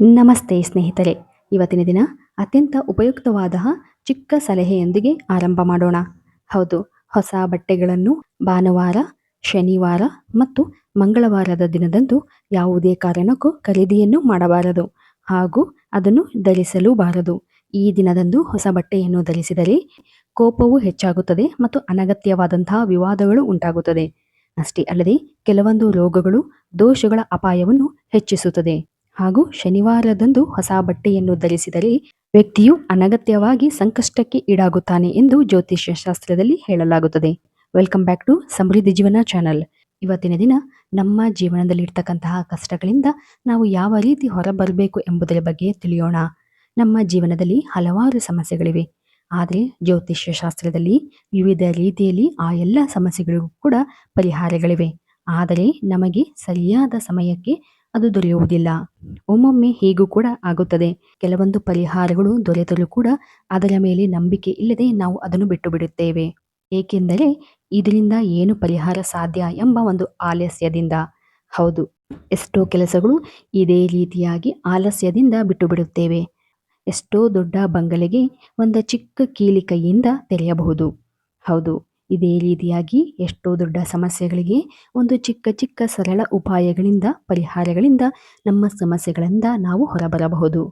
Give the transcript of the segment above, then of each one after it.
ನಮಸ್ತೆ ಸ್ನೇಹಿತರೆ. ಇವತ್ತಿನ ದಿನ ಅತ್ಯಂತ ಉಪಯುಕ್ತವಾದ ಚಿಕ್ಕ ಸಲಹೆಯೊಂದಿಗೆ ಆರಂಭ ಮಾಡೋಣ. ಹೌದು, ಹೊಸ ಬಟ್ಟೆಗಳನ್ನು ಭಾನುವಾರ, ಶನಿವಾರ ಮತ್ತು ಮಂಗಳವಾರದ ದಿನದಂದು ಯಾವುದೇ ಕಾರಣಕ್ಕೂ ಖರೀದಿಯನ್ನು ಮಾಡಬಾರದು ಹಾಗೂ ಅದನ್ನು ಧರಿಸಲೂಬಾರದು. ಈ ದಿನದಂದು ಹೊಸ ಬಟ್ಟೆಯನ್ನು ಧರಿಸಿದರೆ ಕೋಪವು ಹೆಚ್ಚಾಗುತ್ತದೆ ಮತ್ತು ಅನಗತ್ಯವಾದಂತಹ ವಿವಾದಗಳು ಉಂಟಾಗುತ್ತದೆ. ಅಷ್ಟೇ ಅಲ್ಲದೆ ಕೆಲವೊಂದು ರೋಗಗಳು, ದೋಷಗಳ ಅಪಾಯವನ್ನು ಹೆಚ್ಚಿಸುತ್ತದೆ. ಹಾಗೂ ಶನಿವಾರದಂದು ಹೊಸ ಬಟ್ಟೆಯನ್ನು ಧರಿಸಿದರೆ ವ್ಯಕ್ತಿಯು ಅನಗತ್ಯವಾಗಿ ಸಂಕಷ್ಟಕ್ಕೆ ಈಡಾಗುತ್ತಾನೆ ಎಂದು ಜ್ಯೋತಿಷ್ಯ ಶಾಸ್ತ್ರದಲ್ಲಿ ಹೇಳಲಾಗುತ್ತದೆ. ವೆಲ್ಕಮ್ ಬ್ಯಾಕ್ ಟು ಸಮೃದ್ಧಿ ಜೀವನ ಚಾನಲ್. ಇವತ್ತಿನ ದಿನ ನಮ್ಮ ಜೀವನದಲ್ಲಿ ಇರ್ತಕ್ಕಂತಹ ಕಷ್ಟಗಳಿಂದ ನಾವು ಯಾವ ರೀತಿ ಹೊರಬರಬೇಕು ಎಂಬುದರ ಬಗ್ಗೆ ತಿಳಿಯೋಣ. ನಮ್ಮ ಜೀವನದಲ್ಲಿ ಹಲವಾರು ಸಮಸ್ಯೆಗಳಿವೆ. ಆದರೆ ಜ್ಯೋತಿಷ್ಯ ಶಾಸ್ತ್ರದಲ್ಲಿ ವಿವಿಧ ರೀತಿಯಲ್ಲಿ ಆ ಎಲ್ಲ ಸಮಸ್ಯೆಗಳಿಗೂ ಕೂಡ ಪರಿಹಾರಗಳಿವೆ. ಆದರೆ ನಮಗೆ ಸರಿಯಾದ ಸಮಯಕ್ಕೆ ಅದು ದೊರೆಯುವುದಿಲ್ಲ. ಒಮ್ಮೊಮ್ಮೆ ಹೀಗೂ ಕೂಡ ಆಗುತ್ತದೆ. ಕೆಲವೊಂದು ಪರಿಹಾರಗಳು ದೊರೆತರೂ ಕೂಡ ಅದರ ಮೇಲೆ ನಂಬಿಕೆ ಇಲ್ಲದೆ ನಾವು ಅದನ್ನು ಬಿಟ್ಟು ಬಿಡುತ್ತೇವೆ ಏಕೆಂದರೆ ಇದರಿಂದ ಏನು ಪರಿಹಾರ ಸಾಧ್ಯ ಎಂಬ ಒಂದು ಆಲಸ್ಯದಿಂದ. ಹೌದು, ಎಷ್ಟೋ ಕೆಲಸಗಳು ಇದೇ ರೀತಿಯಾಗಿ ಆಲಸ್ಯದಿಂದ ಬಿಟ್ಟು ಬಿಡುತ್ತೇವೆ ಎಷ್ಟೋ ದೊಡ್ಡ ಬಂಗಲೆಗೆ ಒಂದು ಚಿಕ್ಕ ಕೀಲಿ ಕೈಯಿಂದ ತೆರೆಯಬಹುದು. ಹೌದು ಇದೇ ರೀತಿಯಾಗಿ ಎಷ್ಟೋ ದೊಡ್ಡ ಸಮಸ್ಯೆಗಳಿಗೆ, ಒಂದು ಚಿಕ್ಕ ಚಿಕ್ಕ ಸರಳ ಉಪಾಯಗಳಿಂದ, ಪರಿಹಾರಗಳಿಂದ ನಮ್ಮ ಸಮಸ್ಯೆಗಳಿಂದ ನಾವು ಹೊರಬರಬಹುದು.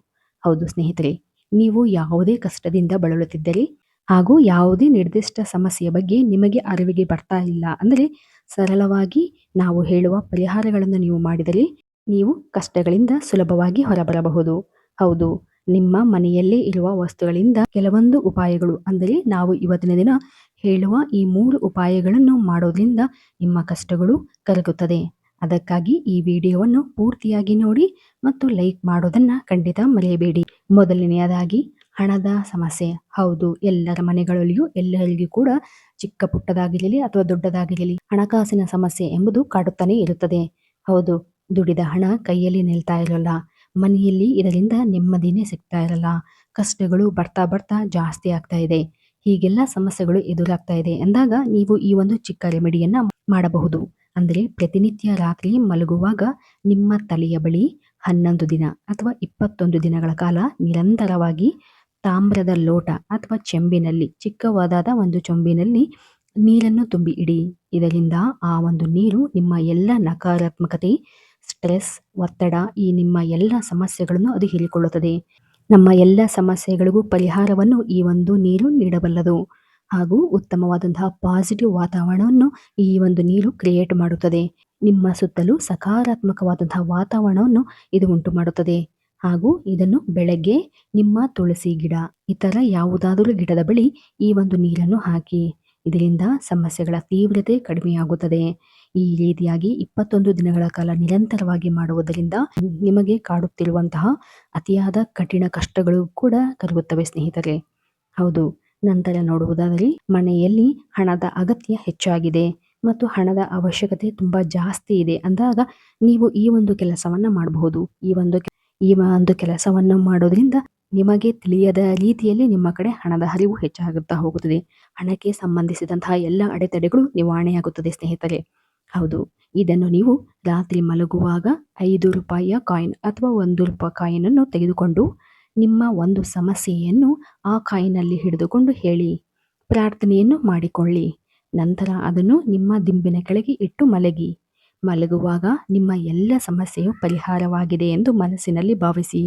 ಹೌದು ಸ್ನೇಹಿತರೆ, ನೀವು ಯಾವುದೇ ಕಷ್ಟದಿಂದ ಬಳಲುತ್ತಿದ್ದರೆ ಹಾಗೂ ಯಾವುದೇ ನಿರ್ದಿಷ್ಟ ಸಮಸ್ಯೆಯ ಬಗ್ಗೆ ನಿಮಗೆ ಅರಿವಿಗೆ ಬರ್ತಾ ಇಲ್ಲ ಅಂದರೆ, ಸರಳವಾಗಿ ನಾವು ಹೇಳುವ ಪರಿಹಾರಗಳನ್ನು ನೀವು ಮಾಡಿದರೆ ನೀವು ಕಷ್ಟಗಳಿಂದ ಸುಲಭವಾಗಿ ಹೊರಬರಬಹುದು. ಹೌದು, ನಿಮ್ಮ ಮನೆಯಲ್ಲೇ ಇರುವ ವಸ್ತುಗಳಿಂದ ಕೆಲವೊಂದು ಉಪಾಯಗಳು ಅಂದರೆ, ನಾವು ಇವತ್ತಿನ ದಿನ ಹೇಳುವ ಈ ಮೂರು ಉಪಾಯಗಳನ್ನು ಮಾಡೋದ್ರಿಂದ ನಿಮ್ಮ ಕಷ್ಟಗಳು ಕರಗುತ್ತದೆ. ಅದಕ್ಕಾಗಿ ಈ ವಿಡಿಯೋವನ್ನು ಪೂರ್ತಿಯಾಗಿ ನೋಡಿ ಮತ್ತು ಲೈಕ್ ಮಾಡೋದನ್ನ ಖಂಡಿತ ಮರೆಯಬೇಡಿ. ಮೊದಲನೆಯದಾಗಿ, ಹಣದ ಸಮಸ್ಯೆ. ಹೌದು, ಎಲ್ಲರ ಮನೆಗಳಲ್ಲಿಯೂ ಎಲ್ಲರಿಗೂ ಕೂಡ ಚಿಕ್ಕ ಪುಟ್ಟದಾಗಿರಲಿ ಅಥವಾ ದೊಡ್ಡದಾಗಿರಲಿ ಹಣಕಾಸಿನ ಸಮಸ್ಯೆ ಎಂಬುದು ಕಾಡುತ್ತಾನೆ ಇರುತ್ತದೆ. ಹೌದು, ದುಡಿದ ಹಣ ಕೈಯಲ್ಲಿ ನಿಲ್ತಾ ಇರಲ್ಲ. ಮನೆಯಲ್ಲಿ ಇದರಿಂದ ನೆಮ್ಮದಿನೇ ಸಿಗ್ತಾ ಇರಲ್ಲ. ಕಷ್ಟಗಳು ಬರ್ತಾ ಬರ್ತಾ ಜಾಸ್ತಿ ಆಗ್ತಾ ಇದೆ. ಹೀಗೆಲ್ಲ ಸಮಸ್ಯೆಗಳು ಎದುರಾಗ್ತಾ ಇದೆ ಎಂದಾಗ ನೀವು ಈ ಒಂದು ಚಿಕ್ಕ ರೆಮಿಡಿಯನ್ನ ಮಾಡಬಹುದು. ಅಂದರೆ ಪ್ರತಿನಿತ್ಯ ರಾತ್ರಿ ಮಲಗುವಾಗ ನಿಮ್ಮ ತಲೆಯ ಬಳಿ ಹನ್ನೊಂದು ದಿನ ಅಥವಾ ಇಪ್ಪತ್ತೊಂದು ದಿನಗಳ ಕಾಲ ನಿರಂತರವಾಗಿ ತಾಮ್ರದ ಲೋಟ ಅಥವಾ ಚೆಂಬಿನಲ್ಲಿ ಚಿಕ್ಕವಾದ ಒಂದು ಚೊಂಬಿನಲ್ಲಿ ನೀರನ್ನು ತುಂಬಿ ಇಡಿ. ಇದರಿಂದ ಆ ಒಂದು ನೀರು ನಿಮ್ಮ ಎಲ್ಲ ನಕಾರಾತ್ಮಕತೆ, ಸ್ಟ್ರೆಸ್, ಒತ್ತಡ ಈ ನಿಮ್ಮ ಎಲ್ಲ ಸಮಸ್ಯೆಗಳನ್ನು ಅದು ಹೀರಿಕೊಳ್ಳುತ್ತದೆ. ನಮ್ಮ ಎಲ್ಲ ಸಮಸ್ಯೆಗಳಿಗೂ ಪರಿಹಾರವನ್ನು ಈ ಒಂದು ನೀರು ನೀಡಬಲ್ಲದು. ಹಾಗೂ ಉತ್ತಮವಾದಂತಹ ಪಾಸಿಟಿವ್ ವಾತಾವರಣವನ್ನು ಈ ಒಂದು ನೀರು ಕ್ರಿಯೇಟ್ ಮಾಡುತ್ತದೆ. ನಿಮ್ಮ ಸುತ್ತಲೂ ಸಕಾರಾತ್ಮಕವಾದಂತಹ ವಾತಾವರಣವನ್ನು ಇದು ಉಂಟು ಮಾಡುತ್ತದೆ. ಹಾಗೂ ಇದನ್ನು ಬೆಳಗ್ಗೆ ನಿಮ್ಮ ತುಳಸಿ ಗಿಡ, ಇತರ ಯಾವುದಾದರೂ ಗಿಡದ ಬಳಿ ಈ ಒಂದು ನೀರನ್ನು ಹಾಕಿ. ಇದರಿಂದ ಸಮಸ್ಯೆಗಳ ತೀವ್ರತೆ ಕಡಿಮೆಯಾಗುತ್ತದೆ. ಈ ರೀತಿಯಾಗಿ ಇಪ್ಪತ್ತೊಂದು ದಿನಗಳ ಕಾಲ ನಿರಂತರವಾಗಿ ಮಾಡುವುದರಿಂದ ನಿಮಗೆ ಕಾಡುತ್ತಿರುವಂತಹ ಅತಿಯಾದ ಕಠಿಣ ಕಷ್ಟಗಳು ಕೂಡ ಕರಗುತ್ತವೆ ಸ್ನೇಹಿತರೆ. ಹೌದು, ನಂತರ ನೋಡುವುದಾದರೆ ಮನೆಯಲ್ಲಿ ಹಣದ ಅಗತ್ಯ ಹೆಚ್ಚಾಗಿದೆ ಮತ್ತು ಹಣದ ಅವಶ್ಯಕತೆ ತುಂಬಾ ಜಾಸ್ತಿ ಇದೆ ಅಂದಾಗ ನೀವು ಈ ಒಂದು ಕೆಲಸವನ್ನ ಮಾಡಬಹುದು. ಈ ಒಂದು ಈ ಒಂದು ಕೆಲಸವನ್ನು ಮಾಡೋದ್ರಿಂದ ನಿಮಗೆ ತಿಳಿಯದ ರೀತಿಯಲ್ಲಿ ನಿಮ್ಮ ಕಡೆ ಹಣದ ಹರಿವು ಹೆಚ್ಚಾಗುತ್ತಾ ಹೋಗುತ್ತದೆ. ಹಣಕ್ಕೆ ಸಂಬಂಧಿಸಿದಂತಹ ಎಲ್ಲ ಅಡೆತಡೆಗಳು ನಿವಾರಣೆಯಾಗುತ್ತದೆ ಸ್ನೇಹಿತರೆ. ಹೌದು, ಇದನ್ನು ನೀವು ರಾತ್ರಿ ಮಲಗುವಾಗ ಐದು ರೂಪಾಯಿಯ ಕಾಯಿನ್ ಅಥವಾ ಒಂದು ರೂಪಾಯಿ ಕಾಯಿನನ್ನು ತೆಗೆದುಕೊಂಡು ನಿಮ್ಮ ಒಂದು ಸಮಸ್ಯೆಯನ್ನು ಆ ಕಾಯಿನಲ್ಲಿ ಹಿಡಿದುಕೊಂಡು ಹೇಳಿ. ಪ್ರಾರ್ಥನೆಯನ್ನು ಮಾಡಿಕೊಳ್ಳಿ. ನಂತರ ಅದನ್ನು ನಿಮ್ಮ ದಿಂಬಿನ ಕೆಳಗೆ ಇಟ್ಟು ಮಲಗಿ. ಮಲಗುವಾಗ ನಿಮ್ಮ ಎಲ್ಲ ಸಮಸ್ಯೆಯು ಪರಿಹಾರವಾಗಿದೆ ಎಂದು ಮನಸ್ಸಿನಲ್ಲಿ ಭಾವಿಸಿ.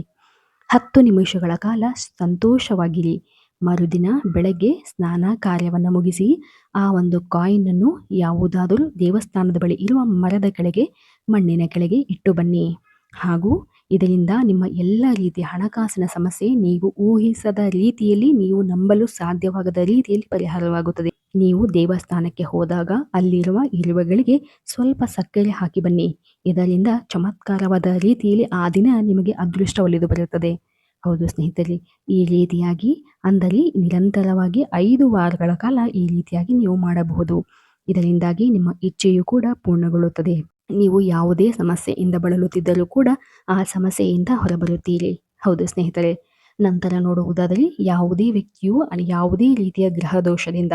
ಹತ್ತು ನಿಮಿಷಗಳ ಕಾಲ ಸಂತೋಷವಾಗಿರಿ. ಮರುದಿನ ಬೆಳಗ್ಗೆ ಸ್ನಾನ ಕಾರ್ಯವನ್ನು ಮುಗಿಸಿ ಆ ಒಂದು ಕಾಯಿನನ್ನು ಯಾವುದಾದರೂ ದೇವಸ್ಥಾನದ ಬಳಿ ಇರುವ ಮರದ ಕೆಳಗೆ, ಮಣ್ಣಿನ ಕೆಳಗೆ ಇಟ್ಟು ಬನ್ನಿ. ಹಾಗೂ ಇದರಿಂದ ನಿಮ್ಮ ಎಲ್ಲ ರೀತಿಯ ಹಣಕಾಸಿನ ಸಮಸ್ಯೆ ನೀವು ಊಹಿಸದ ರೀತಿಯಲ್ಲಿ ನೀವು ನಂಬಲು ಸಾಧ್ಯವಾಗದ ರೀತಿಯಲ್ಲಿ ಪರಿಹಾರವಾಗುತ್ತದೆ. ನೀವು ದೇವಸ್ಥಾನಕ್ಕೆ ಹೋದಾಗ ಅಲ್ಲಿರುವ ಇರುವೆಗಳಿಗೆ ಸ್ವಲ್ಪ ಸಕ್ಕರೆ ಹಾಕಿ ಬನ್ನಿ. ಇದರಿಂದ ಚಮತ್ಕಾರವಾದ ರೀತಿಯಲ್ಲಿ ಆ ದಿನ ನಿಮಗೆ ಅದೃಷ್ಟ ಒಲಿದು ಬರುತ್ತದೆ. ಹೌದು ಸ್ನೇಹಿತರೆ, ಈ ರೀತಿಯಾಗಿ ಅಂದರೆ ನಿರಂತರವಾಗಿ ಐದು ವಾರಗಳ ಕಾಲ ಈ ರೀತಿಯಾಗಿ ನೀವು ಮಾಡಬಹುದು. ಇದರಿಂದಾಗಿ ನಿಮ್ಮ ಇಚ್ಛೆಯು ಕೂಡ ಪೂರ್ಣಗೊಳ್ಳುತ್ತದೆ. ನೀವು ಯಾವುದೇ ಸಮಸ್ಯೆಯಿಂದ ಬಳಲುತ್ತಿದ್ದರೂ ಕೂಡ ಆ ಸಮಸ್ಯೆಯಿಂದ ಹೊರಬರುತ್ತೀರಿ. ಹೌದು ಸ್ನೇಹಿತರೆ, ನಂತರ ನೋಡುವುದಾದರೆ ಯಾವುದೇ ವ್ಯಕ್ತಿಯು ಯಾವುದೇ ರೀತಿಯ ಗ್ರಹ ದೋಷದಿಂದ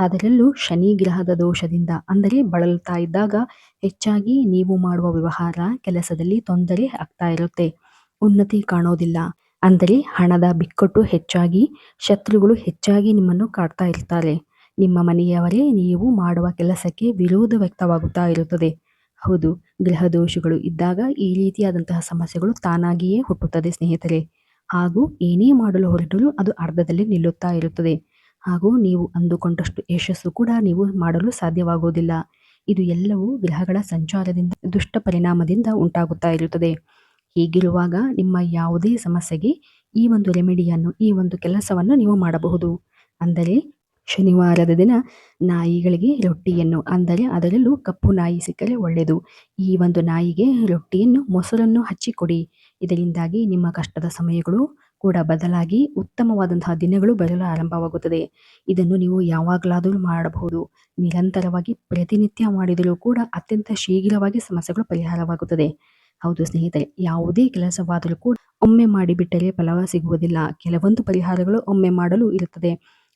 ಅದರಲ್ಲೂ ಶನಿ ಗ್ರಹದ ದೋಷದಿಂದ, ಅಂದರೆ ಬಳಲ್ತಾ ಇದ್ದಾಗ ಹೆಚ್ಚಾಗಿ ನೀವು ಮಾಡುವ ವ್ಯವಹಾರ ಕೆಲಸದಲ್ಲಿ ತೊಂದರೆ ಆಗ್ತಾ ಇರುತ್ತೆ. ಉನ್ನತಿ ಕಾಣೋದಿಲ್ಲ. ಅಂದರೆ ಹಣದ ಬಿಕ್ಕಟ್ಟು ಹೆಚ್ಚಾಗಿ, ಶತ್ರುಗಳು ಹೆಚ್ಚಾಗಿ ನಿಮ್ಮನ್ನು ಕಾಡ್ತಾ ಇರ್ತಾರೆ. ನಿಮ್ಮ ಮನೆಯವರೇ ನೀವು ಮಾಡುವ ಕೆಲಸಕ್ಕೆ ವಿರೋಧ ವ್ಯಕ್ತವಾಗುತ್ತಾ ಇರುತ್ತದೆ. ಹೌದು, ಗ್ರಹ ದೋಷಗಳು ಇದ್ದಾಗ ಈ ರೀತಿಯಾದಂತಹ ಸಮಸ್ಯೆಗಳು ತಾನಾಗಿಯೇ ಹುಟ್ಟುತ್ತದೆ ಸ್ನೇಹಿತರೆ. ಹಾಗೂ ಏನೇ ಮಾಡಲು ಹೊರಟರೂ ಅದು ಅರ್ಧದಲ್ಲಿ ನಿಲ್ಲುತ್ತಾ ಇರುತ್ತದೆ. ಹಾಗೂ ನೀವು ಅಂದುಕೊಂಡಷ್ಟು ಯಶಸ್ಸು ಕೂಡ ನೀವು ಮಾಡಲು ಸಾಧ್ಯವಾಗುವುದಿಲ್ಲ ಇದು ಎಲ್ಲವೂ ಗ್ರಹಗಳ ಸಂಚಾರದಿಂದ, ದುಷ್ಟ ಪರಿಣಾಮದಿಂದ ಉಂಟಾಗುತ್ತಾ ಇರುತ್ತದೆ. ಹೀಗಿರುವಾಗ ನಿಮ್ಮ ಯಾವುದೇ ಸಮಸ್ಯೆಗೆ ಈ ಒಂದು ರೆಮಿಡಿಯನ್ನು, ಈ ಒಂದು ಕೆಲಸವನ್ನು ನೀವು ಮಾಡಬಹುದು. ಅಂದರೆ ಶನಿವಾರದ ದಿನ ನಾಯಿಗಳಿಗೆ ರೊಟ್ಟಿಯನ್ನು, ಅಂದರೆ ಅದರಲ್ಲೂ ಕಪ್ಪು ನಾಯಿ ಸಿಕ್ಕರೆ ಒಳ್ಳೆಯದು. ಈ ಒಂದು ನಾಯಿಗೆ ರೊಟ್ಟಿಯನ್ನು, ಮೊಸರನ್ನು ಹಚ್ಚಿಕೊಡಿ. ಇದರಿಂದಾಗಿ ನಿಮ್ಮ ಕಷ್ಟದ ಸಮಯಗಳು ಕೂಡ ಬದಲಾಗಿ ಉತ್ತಮವಾದಂತಹ ದಿನಗಳು ಬರಲು ಆರಂಭವಾಗುತ್ತದೆ. ಇದನ್ನು ನೀವು ಯಾವಾಗಲಾದರೂ ಮಾಡಬಹುದು. ನಿರಂತರವಾಗಿ ಪ್ರತಿನಿತ್ಯ ಮಾಡಿದರೂ ಕೂಡ ಅತ್ಯಂತ ಶೀಘ್ರವಾಗಿ ಸಮಸ್ಯೆಗಳು ಪರಿಹಾರವಾಗುತ್ತದೆ. ಹೌದು ಸ್ನೇಹಿತರೆ, ಯಾವುದೇ ಕೆಲಸವಾದರೂ ಕೂಡ ಒಮ್ಮೆ ಮಾಡಿಬಿಟ್ಟರೆ ಫಲ ಸಿಗುವುದಿಲ್ಲ. ಕೆಲವೊಂದು ಪರಿಹಾರಗಳು ಒಮ್ಮೆ ಮಾಡಲು ಇರುತ್ತದೆ.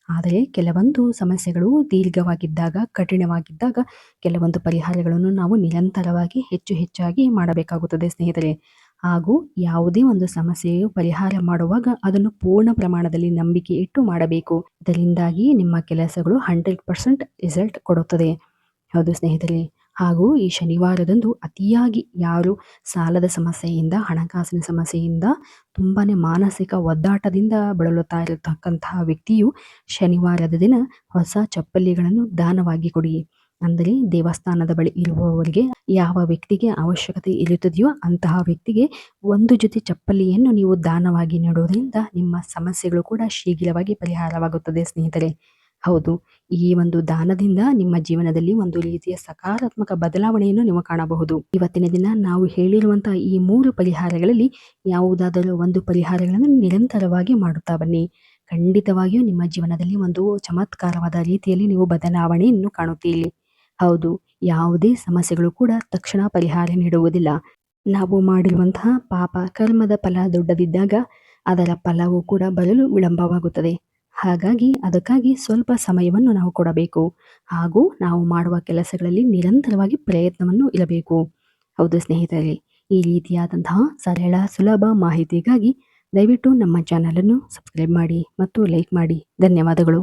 ಆದರೆ ಕೆಲವೊಂದು ಸಮಸ್ಯೆಗಳು ದೀರ್ಘವಾಗಿದ್ದಾಗ, ಕಠಿಣವಾಗಿದ್ದಾಗ, ಕೆಲವೊಂದು ಪರಿಹಾರಗಳನ್ನು ನಾವು ನಿರಂತರವಾಗಿ ಹೆಚ್ಚು ಹೆಚ್ಚಾಗಿ ಮಾಡಬೇಕಾಗುತ್ತದೆ ಸ್ನೇಹಿತರೆ. ಹಾಗೂ ಯಾವುದೇ ಒಂದು ಸಮಸ್ಯೆಯು ಪರಿಹಾರ ಮಾಡುವಾಗ ಅದನ್ನು ಪೂರ್ಣ ಪ್ರಮಾಣದಲ್ಲಿ ನಂಬಿಕೆ ಇಟ್ಟು ಮಾಡಬೇಕು. ಇದರಿಂದಾಗಿ ನಿಮ್ಮ ಕೆಲಸಗಳು ಹಂಡ್ರೆಡ್ ಪರ್ಸೆಂಟ್ ರಿಸಲ್ಟ್ ಕೊಡುತ್ತದೆ. ಹೌದು ಸ್ನೇಹಿತರೆ. ಹಾಗೂ ಈ ಶನಿವಾರದಂದು ಅತಿಯಾಗಿ ಯಾರು ಸಾಲದ ಸಮಸ್ಯೆಯಿಂದ, ಹಣಕಾಸಿನ ಸಮಸ್ಯೆಯಿಂದ ತುಂಬಾ ಮಾನಸಿಕ ಒದ್ದಾಟದಿಂದ ಬಳಲುತ್ತಾ ಇರತಕ್ಕಂತಹ ವ್ಯಕ್ತಿಯು ಶನಿವಾರದ ದಿನ ಹೊಸ ಚಪ್ಪಲಿಗಳನ್ನು ದಾನವಾಗಿ ಕೊಡಿ. ಅಂದರೆ ದೇವಸ್ಥಾನದ ಬಳಿ ಇರುವವರಿಗೆ ಯಾವ ವ್ಯಕ್ತಿಗೆ ಅವಶ್ಯಕತೆ ಇರುತ್ತದೆಯೋ ಅಂತಹ ವ್ಯಕ್ತಿಗೆ ಒಂದು ಜೊತೆ ಚಪ್ಪಲಿಯನ್ನು ನೀವು ದಾನವಾಗಿ ನೀಡುವುದರಿಂದ ನಿಮ್ಮ ಸಮಸ್ಯೆಗಳು ಕೂಡ ಶೀಘ್ರವಾಗಿ ಪರಿಹಾರವಾಗುತ್ತದೆ ಸ್ನೇಹಿತರೆ. ಹೌದು, ಈ ಒಂದು ದಾನದಿಂದ ನಿಮ್ಮ ಜೀವನದಲ್ಲಿ ಒಂದು ರೀತಿಯ ಸಕಾರಾತ್ಮಕ ಬದಲಾವಣೆಯನ್ನು ನೀವು ಕಾಣಬಹುದು. ಇವತ್ತಿನ ದಿನ ನಾವು ಹೇಳಿರುವಂತಹ ಈ ಮೂರು ಪರಿಹಾರಗಳಲ್ಲಿ ಯಾವುದಾದರೂ ಒಂದು ಪರಿಹಾರಗಳನ್ನು ನಿರಂತರವಾಗಿ ಮಾಡುತ್ತಾ ಬನ್ನಿ. ಖಂಡಿತವಾಗಿಯೂ ನಿಮ್ಮ ಜೀವನದಲ್ಲಿ ಒಂದು ಚಮತ್ಕಾರವಾದ ರೀತಿಯಲ್ಲಿ ನೀವು ಬದಲಾವಣೆಯನ್ನು ಕಾಣುತ್ತೀರಿ. ಹೌದು, ಯಾವುದೇ ಸಮಸ್ಯೆಗಳು ಕೂಡ ತಕ್ಷಣ ಪರಿಹಾರ ನೀಡುವುದಿಲ್ಲ. ನಾವು ಮಾಡಿರುವಂತಹ ಪಾಪ ಕರ್ಮದ ಫಲ ದೊಡ್ಡದಿದ್ದಾಗ ಅದರ ಫಲವು ಕೂಡ ಬರಲು ವಿಳಂಬವಾಗುತ್ತದೆ. ಹಾಗಾಗಿ ಅದಕ್ಕಾಗಿ ಸ್ವಲ್ಪ ಸಮಯವನ್ನು ನಾವು ಕೊಡಬೇಕು. ಹಾಗೂ ನಾವು ಮಾಡುವ ಕೆಲಸಗಳಲ್ಲಿ ನಿರಂತರವಾಗಿ ಪ್ರಯತ್ನವನ್ನು ಇರಬೇಕು. ಹೌದು ಸ್ನೇಹಿತರೆ, ಈ ರೀತಿಯಾದಂತಹ ಸರಳ ಸುಲಭ ಮಾಹಿತಿಗಾಗಿ ದಯವಿಟ್ಟು ನಮ್ಮ ಚಾನಲನ್ನು ಸಬ್ಸ್ಕ್ರೈಬ್ ಮಾಡಿ ಮತ್ತು ಲೈಕ್ ಮಾಡಿ. ಧನ್ಯವಾದಗಳು.